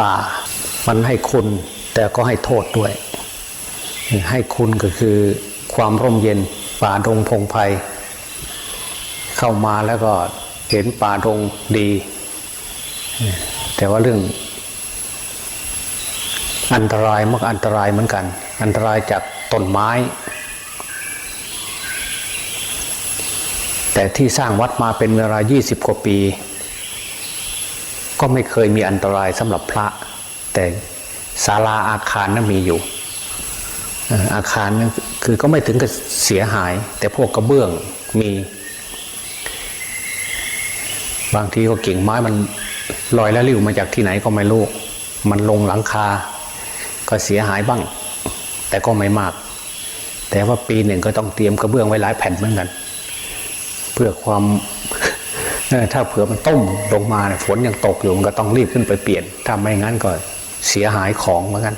ป่า มันให้คุณแต่ก็ให้โทษด้วย ให้คุณก็คือความร่มเย็นป่าดงพงไพเข้ามาแล้วก็เห็นป่าดงดี แต่ว่าเรื่อง อันตรายมักอันตรายเหมือนกัน อันตรายจากต้นไม้ แต่ที่สร้างวัดมาเป็นเวลา 20 กว่าปี ก็ไม่เคยมีอันตรายสำหรับพระ แต่ศาลาอาคารนั้นมีอยู่ อาคารนั้นคือก็ไม่ถึงกับเสียหาย แต่พวกกระเบื้องมี บางทีก็กิ่งไม้มันลอยแล้วริ้วมาจากที่ไหนก็ไม่รู้ มันลงหลังคา ก็เสียหายบ้าง แต่ก็ไม่มาก แต่ว่าปีหนึ่งก็ต้องเตรียมกระเบื้องไว้หลายแผ่นเหมือนกัน เพื่อความ ถ้าเผื่อมันต้มลงมาเนี่ยฝนยังตกอยู่มันก็ต้องรีบขึ้นไปเปลี่ยน ถ้าไม่งั้นก็เสียหายของเหมือนกัน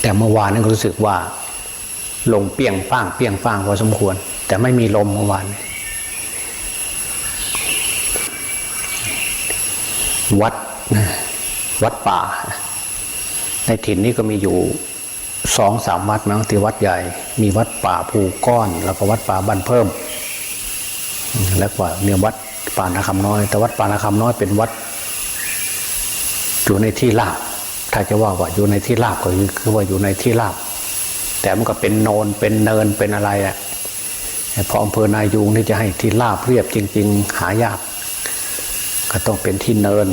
แต่เมื่อวานนั้นก็รู้สึกว่าลงเปียงป้างเปียงป้างพอสมควร แต่ไม่มีลมเมื่อวาน วัดวัดป่า ในถิ่นนี้ก็มีอยู่สองสามวัดมั้งที่วัดใหญ่ มีวัดป่าภูก้อน แล้วก็วัดป่าบันเพิ่ม แล้วก็เนี่ยวัดป่านาคำน้อย แต่วัดป่านาคำน้อยเป็นวัด อยู่ในที่ราบ ถ้าจะว่าว่าอยู่ในที่ราบก็คือว่าอยู่ในที่ราบ แต่มันก็เป็นโนนเป็นเนินเป็นอะไรอะพออำเภอนายูงนี่จะให้ที่ราบเรียบจริง ๆ หายาก ก็ต้องเป็นที่เนิน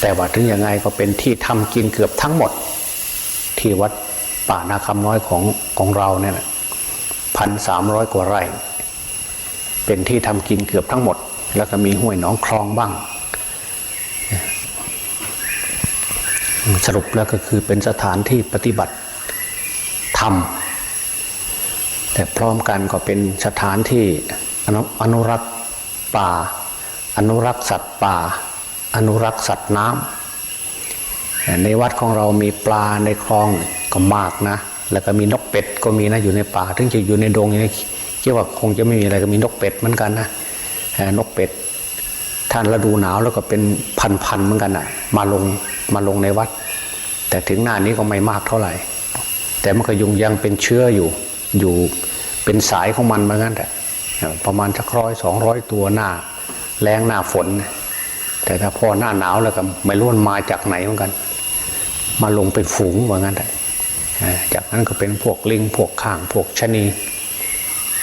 แต่ว่าถึงยังไงก็เป็นที่ทำกินเกือบทั้งหมด ที่วัดป่านาคำน้อยของของเราเนี่ยแหละ พันสามร้อยกว่าไร่ เป็นที่ทำกินเกือบทั้งหมด แล้วก็มีห้วยหนองคลองบ้าง สรุปแล้วก็คือเป็นสถานที่ปฏิบัติธรรม แต่พร้อมกันก็เป็นสถานที่อนุรักษ์ป่า อนุรักษ์สัตว์ป่า อนุรักษ์สัตว์น้ำในวัดของเรามีปลาในคลองก็มากนะ แล้วก็มีนกเป็ดก็มีนะอยู่ในป่าถึงจะอยู่ในดงอย่างนี้คิดว่าคงจะไม่มีอะไรก็มีนกเป็ดเหมือนกันนะนกเป็ดท่านฤดูหนาวแล้วก็เป็นพันๆเหมือนกันอะมาลงมาลงในวัด แต่ถึงหน้านี้ก็ไม่มากเท่าไหร่ แต่มันก็ยุงยังเป็นเชื้ออยู่อยู่เป็นสายของมันเหมือนกันแต่ประมาณสักร้อยสองร้อยตัวหน้าแรงหน้าฝน แต่ถ้าพอหน้าหนาวแล้วก็ไม่รู้มันมาจากไหนเหมือนกัน มาลงเป็นฝูงเหมือนกันแต่ จากนั้นก็เป็นพวกลิงพวกข้างพวกชนี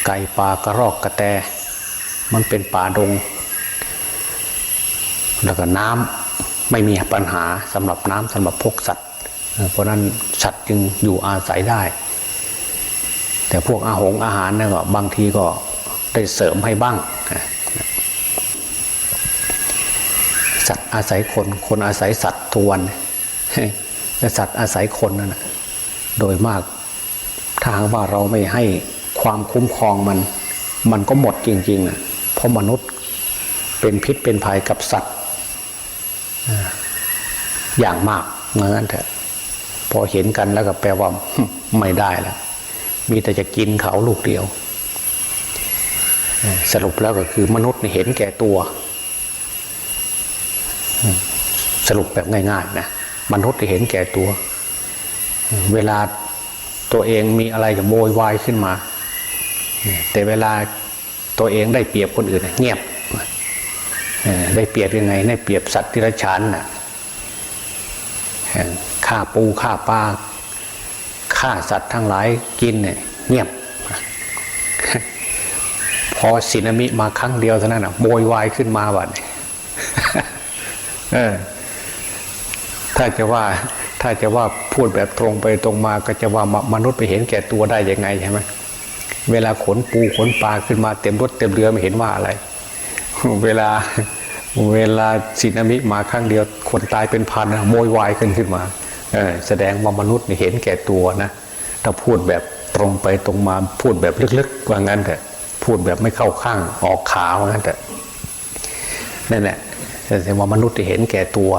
ไก่ปลากระรอกกระแต มันเป็นป่าดง แล้วก็น้ำไม่มีปัญหาสำหรับน้ำสำหรับพวกสัตว์ เพราะนั้นสัตว์จึงอยู่อาศัยได้ แต่พวกอาหงอาหารเนี่ยก็บางทีก็ได้เสริมให้บ้าง สัตว์อาศัยคนคนอาศัยสัตว์ทวนและสัตว์อาศัยคนนั่นนะ โดยมากทางว่าเราไม่ให้ความคุ้มครองมัน มันก็หมดจริงๆนะเพราะมนุษย์เป็นพิษเป็นภัยกับสัตว์อย่างมากเหมือนกันเถอะพอเห็นกันแล้วก็แปลว่าไม่ได้แล้วมีแต่จะกินเขาลูกเดียว สรุปแล้วก็คือมนุษย์เห็นแก่ตัว สรุปแบบง่ายๆนะมนุษย์เห็นแก่ตัว เวลาตัวเองมีอะไรจะโวยวายขึ้นมา แต่เวลาตัวเองได้เปรียบคนอื่นเงียบได้เปรียบยังไงได้เปรียบสัตว์ที่ไรฉานน่ะฆ่าปูฆ่าปลาฆ่าสัตว์ทั้งหลายกินเนี่ยเงียบ พอสินามิมาครั้งเดียวเท่านั้นอะโวยวายขึ้นมาบัดเออถ้าจะว่า ถ้าจะว่าพูดแบบตรงไปตรงมาก็จะว่ามนุษย์ไปเห็นแก่ตัวได้ยังไงใช่ไหมเวลาขนปูขนปลาขึ้นมาเต็มรถเต็มเรือไม่เห็นว่าอะไร เวลาเวลาสินามิมาครั้งเดียวคนตายเป็นพันโวยวายขึ้นขึ้นมาเออแสดงว่ามนุษย์เห็นแก่ตัวนะถ้าพูดแบบตรงไปตรงมาพูดแบบลึกๆว่างั้นเถอะพูดแบบไม่เข้าข้างออกขาว่างั้นเถอะนั่นแหละแสดงว่ามนุษย์เห็นแก่ตัว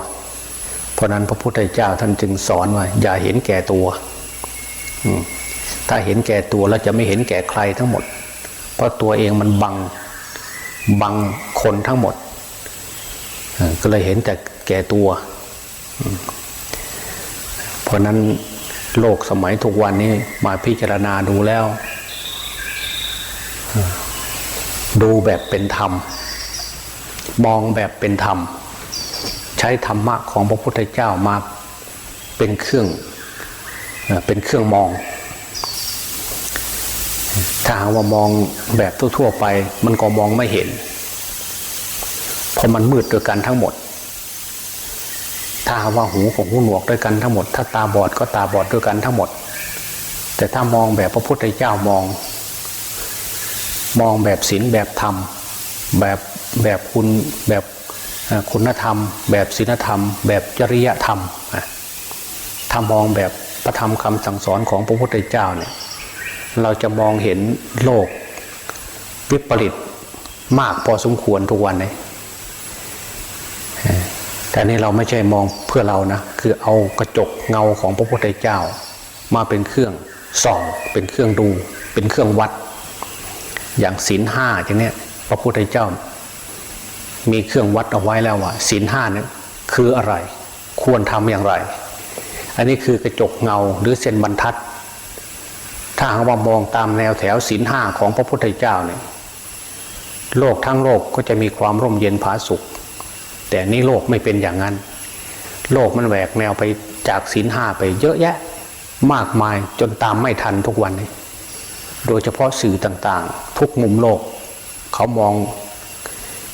เพราะนั้นพระพุทธเจ้าท่านจึงสอนว่า อย่าเห็นแก่ตัวถ้าเห็นแก่ตัวแล้วจะไม่เห็นแก่ใครทั้งหมด เพราะตัวเองมันบังบังคนทั้งหมด ก็เลยเห็นแต่แก่ตัว เพราะนั้นโลกสมัยทุกวันนี้มาพิจารณาดูแล้ว ดูแบบเป็นธรรม มองแบบเป็นธรรม ใช้ธรรมะของพระพุทธเจ้ามาเป็นเครื่องเป็นเครื่องมอง ถ้าหากว่ามองแบบทั่วๆไป มันก็มองไม่เห็น เพราะมันมืดด้วยกันทั้งหมด ถ้าหากว่าหูของหูหนวกด้วยกันทั้งหมด ถ้าตาบอดก็ตาบอดด้วยกันทั้งหมด แต่ถ้ามองแบบพระพุทธเจ้ามอง มองแบบศีลแบบธรรมแบบแบบคุณแบบ คุณธรรม แบบศีลธรรม แบบจริยธรรมอะถ้ามองแบบพระธรรมคำสั่งสอนของพระพุทธเจ้าเนี่ยเราจะมองเห็นโลกวิปริตมากพอสมควรทุกวันนี้เอ่อแต่นี่เราไม่ใช่มองเพื่อเรานะ คือเอากระจกเงาของพระพุทธเจ้า มาเป็นเครื่องส่อง เป็นเครื่องดู เป็นเครื่องวัด อย่างศีลห้าอย่างเนี้ยพระพุทธเจ้า มีเครื่องวัดเอาไว้แล้วว่าศีลห้าเนี่ยคืออะไร ควรทำอย่างไร อันนี้คือกระจกเงาหรือเส้นบรรทัด ถ้าหากว่ามองตามแนวแถวศีลห้าของพระพุทธเจ้าเนี่ยโลกทั้งโลกก็จะมีความร่มเย็นผาสุข แต่นี่โลกไม่เป็นอย่างนั้น โลกมันแหวกแนวไปจากศีลห้าไปเยอะแยะมากมายจนตามไม่ทันทุกวันนี้ โดยเฉพาะสื่อต่างๆ ทุกมุมโลก เขามอง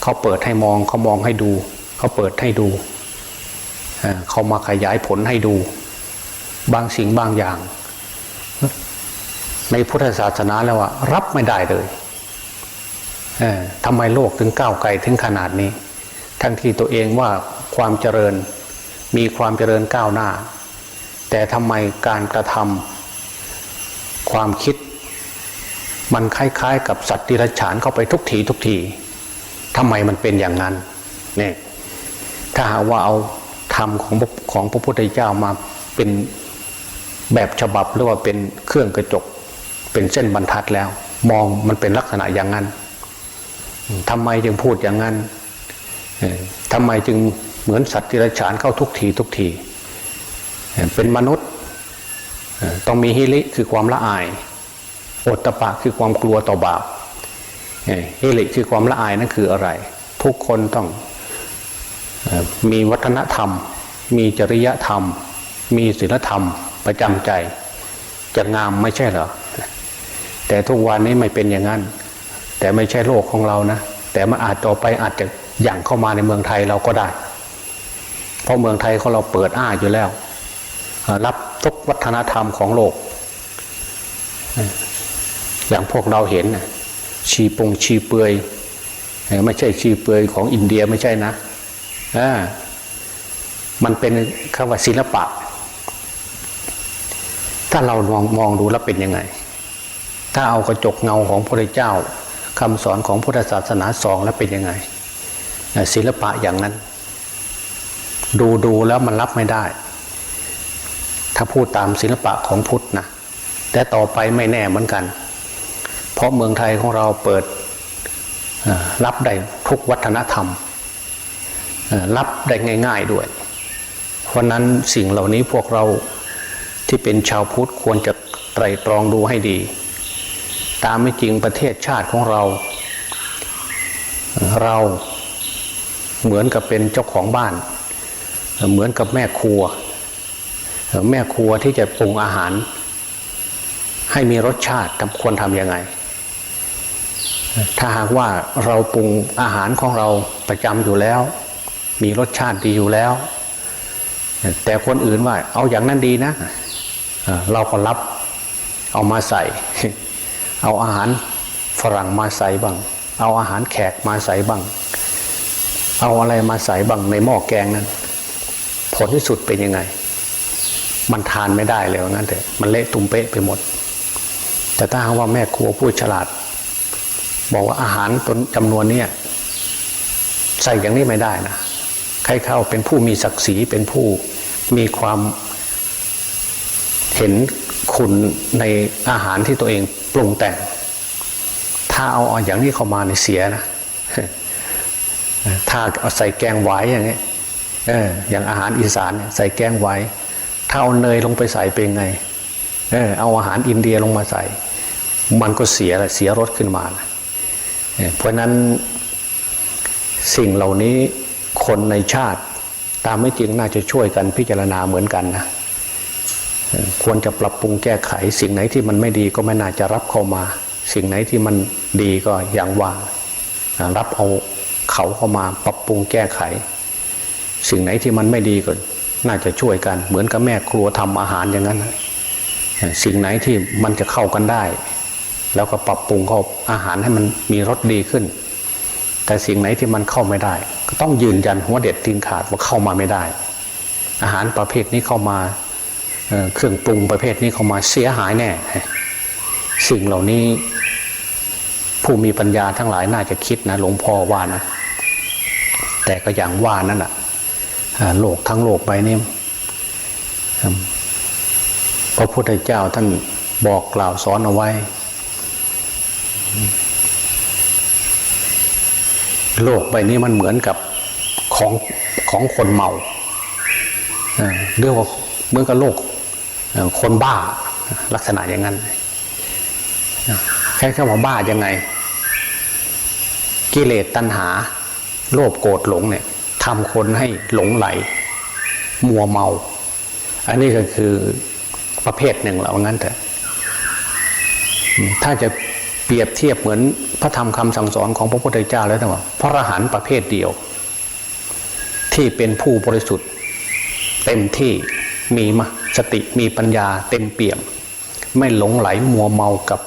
เขาเปิดให้มองเขามองให้ดู เขาเปิดให้ดู เขามาขยายผลให้ดู บางสิ่งบางอย่าง ในพุทธศาสนาแล้วว่ารับไม่ได้เลยเอ่อทำไมโลกถึงก้าวไกลถึงขนาดนี้ ทั้งที่ตัวเองว่าความเจริญมีความเจริญก้าวหน้า แต่ทำไมการกระทำความคิด มันคล้ายๆ กับสัตว์ดิรัจฉานเข้าไปทุกทีทุกที ทำไมมันเป็นอย่างนั้นเนี่ยถ้าหากว่าเอาธรรมของของพระพุทธเจ้ามาเป็นแบบฉบับหรือว่าเป็นเครื่องกระจก เป็นเส้นบรรทัดแล้ว มองมันเป็นลักษณะอย่างนั้นทำไมจึงพูดอย่างนั้นเอ่อทำไมจึงเหมือนสัตว์ดิรัจฉานเข้าทุกทีทุกที เป็นมนุษย์ต้องมีฮิริคือความละอายโอตตะปะคือความกลัวต่อบาป ฮิริคือความละอายนั่นคืออะไร ทุกคนต้องมีวัฒนธรรม มีจริยธรรม มีศีลธรรมประจำใจ จะงามไม่ใช่เหรอ แต่ทุกวันนี้ไม่เป็นอย่างนั้น แต่ไม่ใช่โลกของเรานะ แต่มันอาจต่อไปอาจจะอย่างเข้ามาในเมืองไทยเราก็ได้ เพราะเมืองไทยของเราเปิดอ้าอยู่แล้ว รับทุกวัฒนธรรมของโลก อย่างพวกเราเห็นนะ ชีปงชีเปือยไม่ใช่ชีเปือยของอินเดียไม่ใช่นะมันเป็นคำว่าศิลปะ ถ้าเรามองมองดูแล้วเป็นยังไง ถ้าเอากระจกเงาของพระเจ้าคำสอนของพุทธศาสนาสองแล้วเป็นยังไง ศิลปะอย่างนั้น ดูดูแล้วมันรับไม่ได้ ถ้าพูดตามศิลปะของพุทธนะแต่ต่อไปไม่แน่เหมือนกัน เพราะเมืองไทยของเราเปิดรับได้ทุกวัฒนธรรม รับได้ง่าย ๆด้วย เพราะนั้นสิ่งเหล่านี้พวกเราที่เป็นชาวพุทธควรจะไตรตรองดูให้ดี ตามไม่จริงประเทศชาติของเรา เราเหมือนกับเป็นเจ้าของบ้าน เหมือนกับแม่ครัว แม่ครัวที่จะปรุงอาหาร ให้มีรสชาติควรทำยังไง ถ้าหากว่าเราปรุงอาหารของเราประจำอยู่แล้ว มีรสชาติดีอยู่แล้ว แต่คนอื่นว่า เอาอย่างนั้นดีนะ เราก็รับเอามาใส่ เอาอาหารฝรั่งมาใส่บ้าง เอาอาหารแขกมาใส่บ้าง เอาอะไรมาใส่บ้างในหม้อแกงนั้นผลที่สุดเป็นยังไง มันทานไม่ได้เลยว่างั้นเถอะมันเละตุ้มเป๊ะไปหมด แต่ถ้าหากว่าแม่ครัวผู้ฉลาด บอกว่าอาหารตนจำนวนเนี้ยใส่อย่างนี้ไม่ได้นะใครเข้าเป็นผู้มีศักดิ์ศรีเป็นผู้มีความเห็นคุณในอาหารที่ตัวเองปรุงแต่ง ถ้าเอาอย่างนี้เข้ามาในเสียนะถ้าเอาใส่แกงหวอย่างเงี้ยเอออย่างอาหารอีสานใส่แกงหวถ้าเอาเนยลงไปใส่เป็นไงเออเอาอาหารอินเดียลงมาใส่ มันก็เสียละเสียรสขึ้นมานะ เพราะนั้นสิ่งเหล่านี้คนในชาติตามไม่จริงน่าจะช่วยกันพิจารณาเหมือนกันนะควรจะปรับปรุงแก้ไข สิ่งไหนที่มันไม่ดีก็ไม่น่าจะรับเข้ามา สิ่งไหนที่มันดีก็อย่างว่ารับเอาเขาเข้ามาปรับปรุงแก้ไข สิ่งไหนที่มันไม่ดีก็น่าจะช่วยกัน เหมือนกับแม่ครัวทำอาหารอย่างนั้นสิ่งไหนที่มันจะเข้ากันได้ แล้วก็ปรับปรุงเข้าอาหารให้มันมีรสดีขึ้น แต่สิ่งไหนที่มันเข้าไม่ได้ ก็ต้องยืนยันหัวเด็ดตีนขาดว่าเข้ามาไม่ได้ อาหารประเภทนี้เข้ามาเครื่องปรุงประเภทนี้เข้ามาเสียหายแน่ สิ่งเหล่านี้ผู้มีปัญญาทั้งหลายน่าจะคิดนะหลวงพ่อว่านะ แต่ก็อย่างว่านั่นแหะโลกทั้งโลกไปนี่พระพุทธเจ้าท่านบอกกล่าวสอนเอาไว้ โลกใบนี้มันเหมือนกับของของคนเมาเอ่อเรียกว่าเหมือนกับโลกคนบ้าลักษณะอย่างนั้นแค่แค่ว่าบ้ายังไง กิเลสตัณหา โลภโกรธหลงเนี่ยทำคนให้หลงไหล มัวเมา อันนี้ก็คือประเภทหนึ่งแล้วงั้นเถอะถ้าจะ เปรียบเทียบเหมือนพระธรรมคำสั่งสอนของพระพุทธเจ้าแล้วแต่ว่าพระอรหันต์ประเภทเดียว ที่เป็นผู้บริสุทธิ์ เต็มที่มีมาสติมีปัญญาเต็มเปี่ยม ไม่หลงไหลมัวเมากับ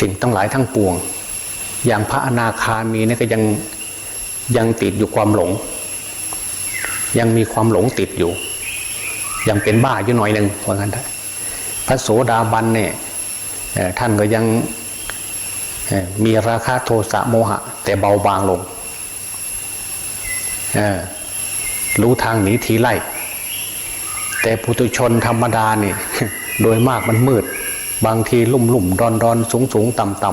สิ่งทั้งหลายทั้งปวง อย่างพระอนาคามีนี่ก็ยังยังติดอยู่ความหลง ยังมีความหลงติดอยู่ ยังเป็นบ้าอยู่หน่อยหนึ่งว่างั้นพระโสดาบันเนี่ยท่านก็ยัง มีราคะโทสะโมหะ แต่เบาบางลง รู้ทางหนีทีไล่ แต่ปุถุชนธรรมดาเนี่ยโดยมากมันมืด บางทีลุ่มลุ่มดอนดอนสูงสูงต่ำต่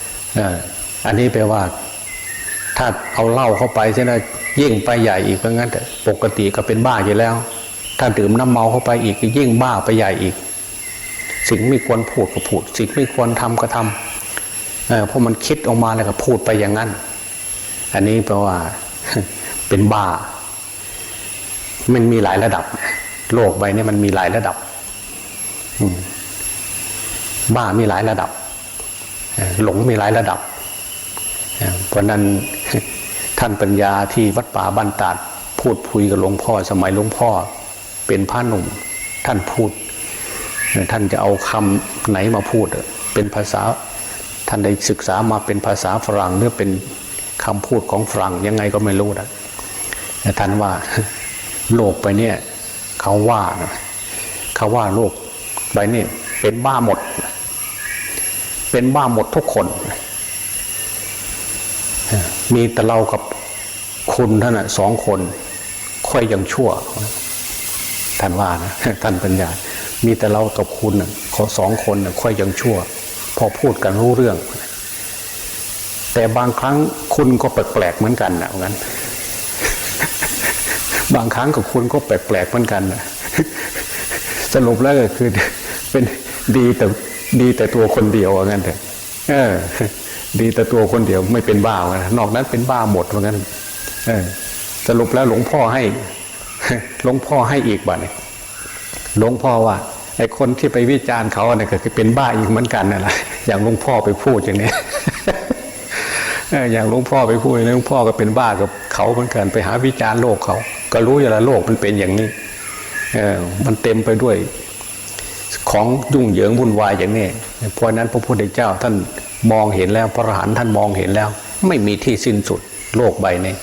ำอันนี้แปลว่า ถ้าเอาเหล้าเข้าไปใช่ไหมยิ่งไปใหญ่อีกเพราะงั้นปกติก็เป็นบ้าอยู่แล้ว ถ้าดื่มน้ำเมาเข้าไปอีกก็ยิ่งบ้าไปใหญ่อีก สิ่งไม่ควรพูดก็พูด สิ่งไม่ควรทำก็ทำ เพราะมันคิดออกมาแล้วก็พูดไปอย่างนั้น อันนี้แปลว่าเป็นบ้า มันมีหลายระดับ โลกใบนี้มันมีหลายระดับบ้ามีหลายระดับ หลงมีหลายระดับ เพราะนั้นท่านปัญญาที่วัดป่าบ้านตาดพูดคุยกับหลวงพ่อสมัยหลวงพ่อ เป็นพระหนุ่ม ท่านพูด ท่านจะเอาคำไหนมาพูด เป็นภาษาานได้ศึกษามาเป็นภาษาฝรั่งหรือเป็นคำพูดของฝรั่งยังไงก็ไม่รู้นะแต่ท่านว่าโลกไปเนี่ยเขาว่านะเขาว่าโลกใบนี้เป็นบ้าหมด เป็นบ้าหมดทุกคน มีแต่เรากับคุณท่านนะสองคนค่อยยังชั่วท่านว่านะท่านปัญญา มีแต่เรากับคุณน่ะขอสองคนนะค่อยยังชั่ว พอพูดกันรู้เรื่อง แต่บางครั้งคุณก็แปลกๆเหมือนกันนะงั้น บางครั้งกับคุณก็แปลกๆเหมือนกันนะสรุปแล้วก็คือ เป็นดีแต่ดีแต่ตัวคนเดียวว่างั้นเถอะเออ ดีแต่ตัวคนเดียวไม่เป็นบ้ากันนอกนั้นเป็นบ้าหมดว่างั้น เออ สรุปแล้วหลวงพ่อให้หลวงพ่อให้อีกบัดนี้หลวงพ่อว่า ไอ้คนที่ไปวิจารณ์เขาเนี่ยก็คือเป็นบ้าอีกเหมือนกันนั่นแหละอย่างหลวงพ่อไปพูดอย่างนี้อย่างหลวงพ่อไปพูดอย่างนี้หลวงพ่อก็เป็นบ้ากับเขาเหมือนกันไปหาวิจารณ์โลกเขา ก็รู้อยู่แล้วโลกมันเป็นอย่างนี้เออมันเต็มไปด้วย ของยุ่งเหยิงวุ่นวายอย่างนี้เพราะนั้นพระพุทธเจ้าท่านมองเห็นแล้วพระอรหันต์ท่านมองเห็นแล้ว ไม่มีที่สิ้นสุดโลกใบนี้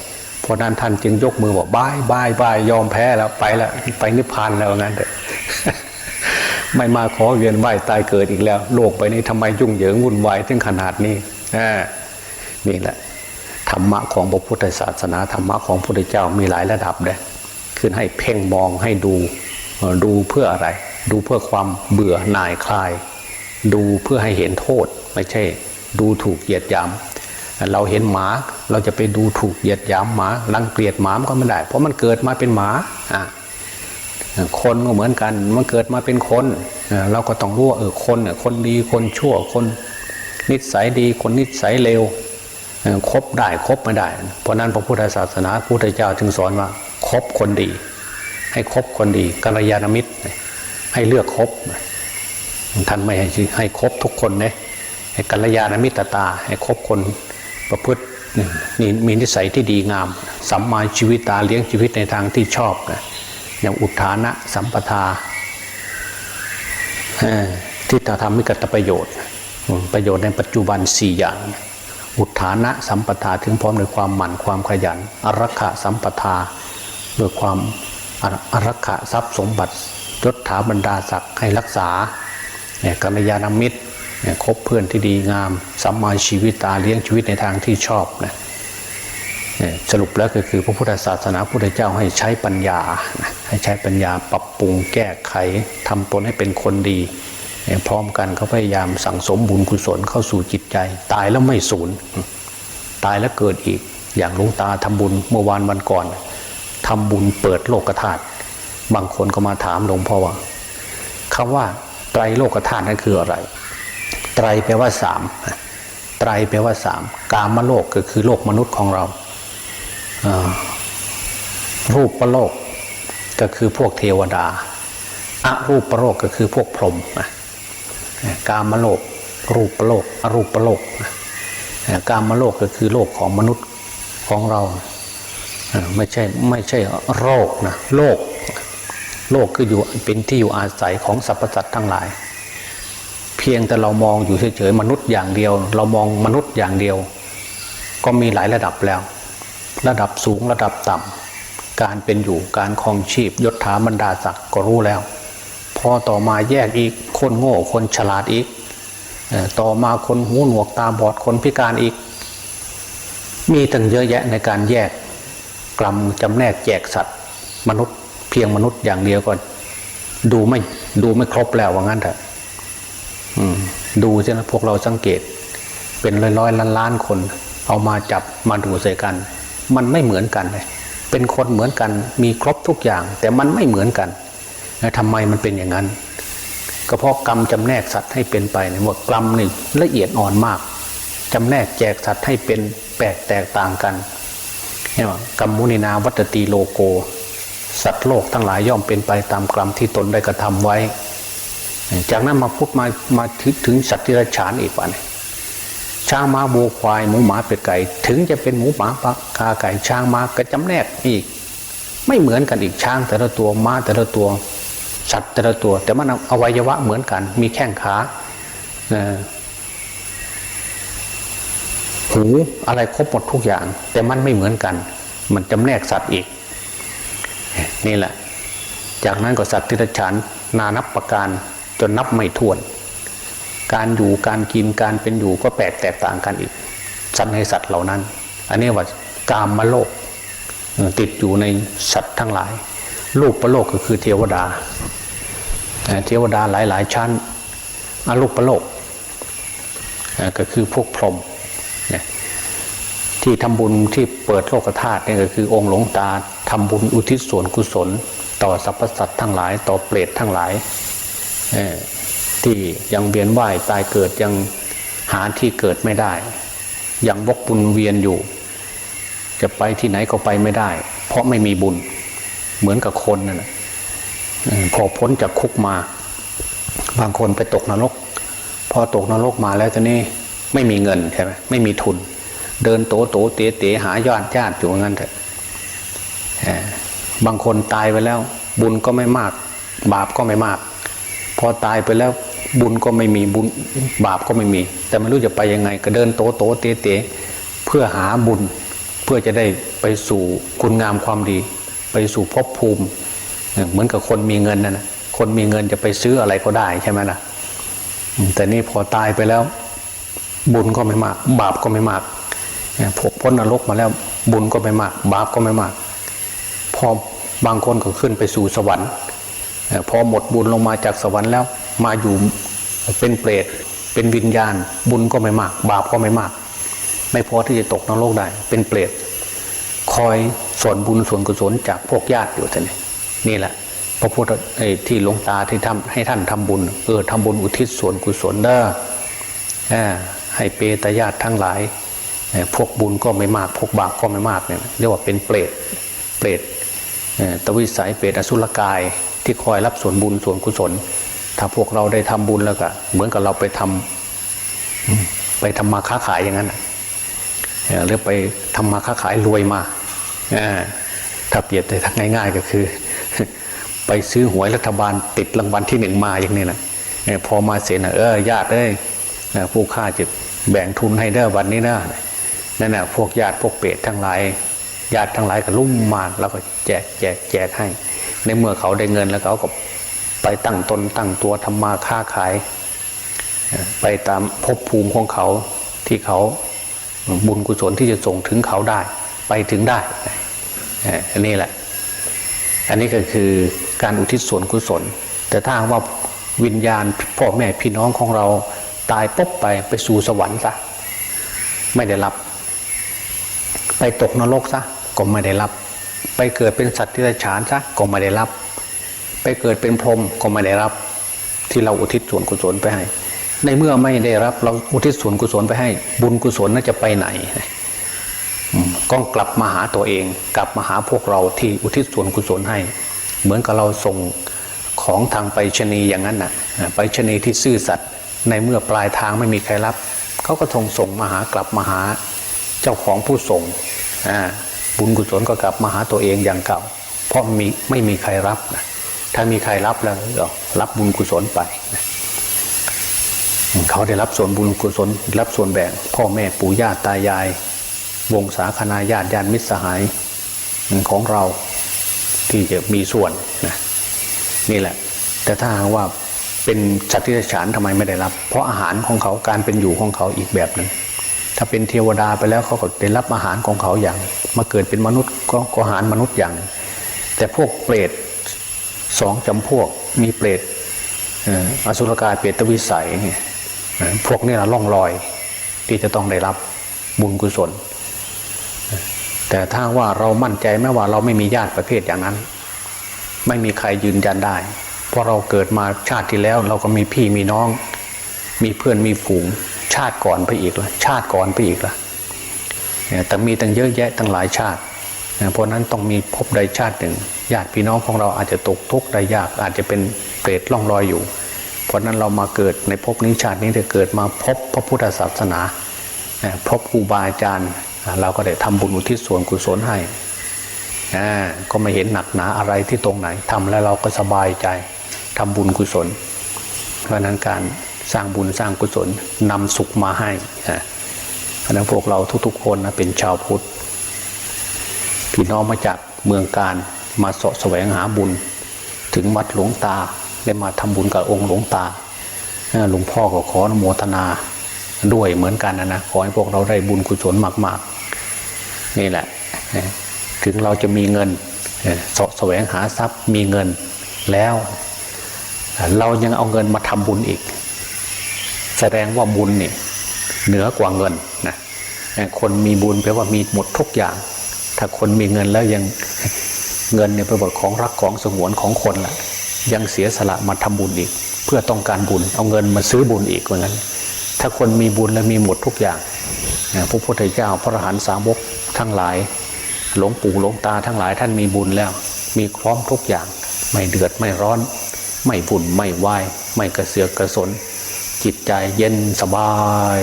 เพราะฉะนั้นท่านจึงยกมือบอกบายบายบายยอมแพ้แล้วไปแล้วไปนิพพานแล้วงั้นเถอะ ไม่มาขอเวียนว่ายตายเกิดอีกแล้ว โลกใบนี้ทำไมยุ่งเหยิงวุ่นวายถึงขนาดนี้นี่แหละธรรมะของพระพุทธศาสนาธรรมะของพระพุทธเจ้ามีหลายระดับเลยขึ้นให้เพ่งมองให้ดูดูเพื่ออะไร ดูเพื่อความเบื่อหน่ายคลาย ดูเพื่อให้เห็นโทษ ไม่ใช่ ดูถูกเหยียดหยามเราเห็นหมาเราจะไปดูถูกเหยียดหยามหมารังเกียจหมามันก็ไม่ได้ เพราะมันเกิดมาเป็นหมาอะ คนก็เหมือนกันมันเกิดมาเป็นคนเราก็ต้องรู้ว่าเออคนเนี่ยคนดีคนชั่วคนนิสัยดีคนนิสัยเลวเออคบได้คบไม่ได้ เพราะนั้นพระพุทธศาสนาพระพุทธเจ้าจึงสอนว่าคบคนดี ให้คบคนดีกัลยาณมิตร ให้เลือกคบท่านไม่ให้ให้คบทุกคนนี่ยให้กัลยาณมิตรตา ให้คบคนประพฤตินี่มีนิสัยที่ดีงามสัมมาชีวิตตาเลี้ยงชีวิตในทางที่ชอบนะ อย่างอุทานะสัมปทาที่จะทำให้เกิดประโยชน์ ประโยชน์ในปัจจุบันสี่อย่าง อุทานะสัมปทาถึงพร้อมด้วยความหมั่นความขยันอรักขะสัมปทาด้วยความอรักขะทรัพย์สมบัติยศถาบรรดาศักดิ์ให้รักษาเนี่ยกัลยาณมิตรเนี่ยคบเพื่อนที่ดีงามสัมมาชีวิตตาเลี้ยงชีวิตในทางที่ชอบนะเนี่ย สรุปแล้วก็คือพระพุทธศาสนาพุทธเจ้าให้ใช้ปัญญา ให้ใช้ปัญญาปรับปรุงแก้ไขทำตนให้เป็นคนดี พร้อมกันเขาพยายามสั่งสมบุญกุศลเข้าสู่จิตใจ ตายแล้วไม่สูญตายแล้วเกิดอีกอย่างหลุงตาทำบุญเมื่อวานวันก่อนทำบุญเปิดโลกธาตุบางคนก็มาถามหลวงพ่อว่าคำว่าไตรโลกธาตุนั้นคืออะไร ไตรแปลว่าสามไตรแปลว่าสามกามโลกก็คือโลกมนุษย์ของเรา รูปประโลกก็คือพวกเทวดาอารูปประโลกก็คือพวกพรหมกามโลก รูปประโลกอรูปประโลกกามโลกก็คือโลกของมนุษย์ของเราไม่ใช่ไม่ใช่โรคนะโลก โลกคืออยู่เป็นที่อยู่อาศัยของสรรพสัตว์ทั้งหลาย เพียงแต่เรามองอยู่เฉยๆมนุษย์อย่างเดียว เรามองมนุษย์อย่างเดียว ก็มีหลายระดับแล้ว ระดับสูงระดับต่ำการเป็นอยู่การครองชีพยศถาบรรดาศักดิ์ก็รู้แล้ว พอต่อมาแยกอีกคนโง่คนฉลาดอีก ต่อมาคนหูหนวกตาบอดคนพิการอีก มีตั้งเยอะแยะในการแยกกลัมจำแนกแจกสัตว์ มนุษย์เพียงมนุษย์อย่างเดียวก็ดูไม่ดูไม่ครบแล้วว่างั้นเถอะดูใช่ไหมพวกเราสังเกต เป็นร้อยร้อยล้านล้านคน เอามาจับมาดูใส่กัน มันไม่เหมือนกันเลยเป็นคนเหมือนกันมีครบทุกอย่าง แต่มันไม่เหมือนกันแล้วทำไมมันเป็นอย่างนั้น ก็เพราะกรรมจำแนกสัตว์ให้เป็นไปเนี่ยหมดกรรมนี่ละเอียดอ่อนมากจำแนกแจกสัตว์ให้เป็นแปลกแตกต่างกันเนี่ยว่ากรรมมุนินาวัตตีโลโก สัตว์โลกทั้งหลายย่อมเป็นไปตามกรรมที่ตนได้กระทำไว้ จากนั้นมาพูดมามาถึงสัตว์ที่รฉานอีกวันย ช้างม้าวัวควายหมูหมาเป็ดไก่ ถึงจะเป็นหมูหมาปลากาไก่ช้างม้าก็จำแนกอีก ไม่เหมือนกันอีกช้างแต่ละตัวม้าแต่ละตัว สัตว์แต่ละตัว แต่มันอวัยวะเหมือนกัน มีแข้งขาเอ่อหูอะไรครบหมดทุกอย่าง แต่มันไม่เหมือนกัน มันจำแนกสัตว์อีก นี่แหละ จากนั้นก็สัตว์ที่ระฉานนานับประการจนนับไม่ถ้วน การอยู่การกินการเป็นอยู่ก็แปลกแตกต่างกันอีก สัตว์ในสัตว์เหล่านั้น อันนี้ว่ากามมาโลก ติดอยู่ในสัตว์ทั้งหลาย รูปประโลกก็คือเทวดา เทวดาหลายหลายๆชั้นอรูปประโลกก็คือพวกพรหมเนี่ที่ทำบุญที่เปิดโลกธาตุนี่ก็คือองค์หลวงตาทำบุญอุทิศส่วนกุศล ต่อสรรพสัตว์ทั้งหลาย ต่อเปรตทั้งหลายเอ ที่ยังเวียนว่ายตายเกิดยังหาที่เกิดไม่ได้ ยังวกบุญเวียนอยู่ จะไปที่ไหนก็ไปไม่ได้ เพราะไม่มีบุญเหมือนกับคนนั่นแหละพอพ้นจากคุกมา บางคนไปตกนรก พอตกนรกมาแล้วตอนนี้ไม่มีเงินใช่ไหมไม่มีทุน เดินโตโตเต๋เต๋หายอดญาติอยู่งั้นเถอะบางคนตายไปแล้ว บุญก็ไม่มาก บาปก็ไม่มาก พอตายไปแล้ว บุญก็ไม่มีบุญบาปก็ไม่มี แต่ไม่รู้จะไปยังไง ก็เดินโตโตเตเตเพื่อหาบุญ เพื่อจะได้ไปสู่คุณงามความดี ไปสู่ภพภูมิ เหมือนกับคนมีเงินนะนะคนมีเงินจะไปซื้ออะไรก็ได้ใช่ไหมล่ะแต่นี่พอตายไปแล้ว บุญก็ไม่มาก บาปก็ไม่มากพกพ้นนรกมาแล้วบุญก็ไม่มาก บาปก็ไม่มาก พอบางคนก็ขึ้นไปสู่สวรรค์พอหมดบุญลงมาจากสวรรค์แล้ว มาอยู่เป็นเปรตเป็นวิญญาณ บุญก็ไม่มาก บาปก็ไม่มาก ไม่พอที่จะตกนรกได้ เป็นเปรตคอยส่วนบุญส่วนกุศลจากพวกญาติอยู่ท่านนี่นี่แหละพระพุทธที่หลวงตาที่ทำให้ท่านทำบุญเออทำบุญอุทิศส่วนกุศลเด้อให้เปตญาติทั้งหลาย พวกบุญก็ไม่มาก พวกบาปก็ไม่มากเนี่ยเรียกว่าเป็นเปรตเปรตตวิสัยเปรตอสุรกายที่คอยรับส่วนบุญส่วนกุศล ถ้าพวกเราได้ทำบุญแล้วก็เหมือนกับเราไปทำอืมไปทำมาค้าขายอย่างนั้นเอ่อหรือไปทำมาค้าขายรวยมาถ้าเปรียบแต่ทางง่าย ๆ ก็คือ ไปซื้อหวยรัฐบาลติดรางวัลที่หนึ่งมาอย่างนี้นะพอมาเสียนะเออญาติเอ้ยผู้ฆ่าจะแบ่งทุนให้เด้อวันนี้นะนั่นแหะพวกญาติพวกเปรตทั้งหลายญาติทั้งหลายก็ลุ่มมาแล้วก็แจกแจกแจกให้ ในเมื่อเขาได้เงินแล้วเขาก็ ไปตั้งตนตั้งตัวทำมาค้าขาย ไปตามภพภูมิของเขาที่เขาบุญกุศลที่จะส่งถึงเขาได้ ไปถึงได้อันนี้แหละ อันนี้ก็คือการอุทิศส่วนกุศล แต่ถ้าว่าวิญญาณพ่อแม่พี่น้องของเราตายปุ๊บไปไปสู่สวรรค์ซะไม่ได้รับ ไปตกนรกซะก็ไม่ได้รับ ไปเกิดเป็นสัตว์ที่ไรฉานซะก็ไม่ได้รับ ไปเกิดเป็นพรหมก็ไม่ได้รับ ที่เราอุทิศส่วนกุศลไปให้ ในเมื่อไม่ได้รับเราอุทิศส่วนกุศลไปให้ บุญกุศลน่าจะไปไหนก็กลับมาหาตัวเอง กลับมาหาพวกเราที่อุทิศส่วนกุศลให้ เหมือนกับเราส่งของทางไปรษณีอย่างนั้นน่ะอ่าไปรษณีที่ซื่อสัตย์ในเมื่อปลายทางไม่มีใครรับเขาก็ทงส่งมาหากลับมาหาเจ้าของผู้ส่งบุญกุศลก็กลับมาหาตัวเองอย่างเก่า เพราะมีไม่มีใครรับนะ ถ้ามีใครรับแล้วก็รับบุญกุศลไป เขาได้รับส่วนบุญกุศล รับส่วนแบ่ง พ่อแม่ปู่ย่าตายาย วงศาคณาญาติญาติมิตรสหายของเราที่จะมีส่วนนะนี่แหละ แต่ถ้าหากว่าเป็นสัตว์ที่ฉานทำไมไม่ได้รับ เพราะอาหารของเขาการเป็นอยู่ของเขาอีกแบบหนึ่งถ้าเป็นเทวดาไปแล้วเขาก็ได้รับอาหารของเขาอย่าง มาเกิดเป็นมนุษย์ก็อาหารมนุษย์อย่าง แต่พวกเปรต สองจำพวกมีเปรตอสุรกายเปรตวิสัยเนี่ยพวกนี้ละล่องลอยที่จะต้องได้รับบุญกุศล แต่ถ้าว่าเรามั่นใจแม้ว่าเราไม่มีญาติประเภทอย่างนั้น ไม่มีใครยืนยันได้ เพราะเราเกิดมาชาติที่แล้ว เราก็มีพี่มีน้อง มีเพื่อนมีฝูง ชาติก่อนไปอีกละชาติก่อนไปอีกละเนี่ยแต่มีตั้งเยอะแยะตั้งหลายชาติเพราะฉะนั้นต้องมีภพใดชาติหนึ่ง ญาติพี่น้องของเราอาจจะตกทุกข์ได้ยากอาจจะเป็นเปรตล่องลอยอยู่ เพราะนั้นเรามาเกิดในภพนี้ชาตินี้จะเกิดมาพบพระพุทธศาสนาพบครูบาอาจารย์เราก็ได้ทำบุญอุทิศส่วนกุศลให้ก็ไม่เห็นหนักหนาอะไรที่ตรงไหนทำแล้วเราก็สบายใจทำบุญกุศล เพราะนั้นการสร้างบุญสร้างกุศลนำสุขมาให้เพราะฉะนั้นพวกเราทุกๆคนนะเป็นชาวพุทธพี่น้องมาจากเมืองการ มาสาะแสวงหาบุญ ถึงวัดหลวงตาได้มาทำบุญกับองค์หลวงตาหลวงพ่อก็ขออนุโมทนาด้วยเหมือนกันนะนะขอให้พวกเราได้บุญกุศลมาก ๆ นี่แหละ ถึงเราจะมีเงินส่อเสาะแสวงหาทรัพย์มีเงินแล้ว เรายังเอาเงินมาทำบุญอีก แสดงว่าบุญนี่เหนือกว่าเงินนะคนมีบุญแปลว่ามีหมดทุกอย่าง ถ้าคนมีเงินแล้วยัง เงินเนี่ยเป็นบทของรักของสงวนของคนละยังเสียสละมาทำบุญอีก เพื่อต้องการบุญ เอาเงินมาซื้อบุญอีกว่างั้นถ้าคนมีบุญแล้วมีหมดทุกอย่างพระพุทธเจ้าพระอรหันตสาวกทั้งหลาย หลวงปู่หลวงตาทั้งหลายท่านมีบุญแล้ว มีพร้อมทุกอย่าง ไม่เดือดไม่ร้อน ไม่บุ่นไม่ไหวายไม่กระเสือกกระสน จิตใจเย็นสบาย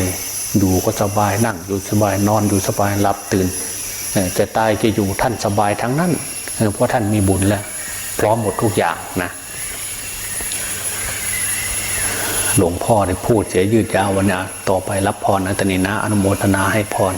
อยู่ก็สบายนั่งอยู่สบายนอนอยู่สบายหลับตื่นจะตายจะอยู่ท่านสบายทั้งนั้น เพราะท่านมีบุญแล้ว พร้อมหมดทุกอย่างนะหลวงพ่อได้พูดเสียยืดยาววันนี้ต่อไปรับพรนะตนีนะ อนุโมทนาให้พร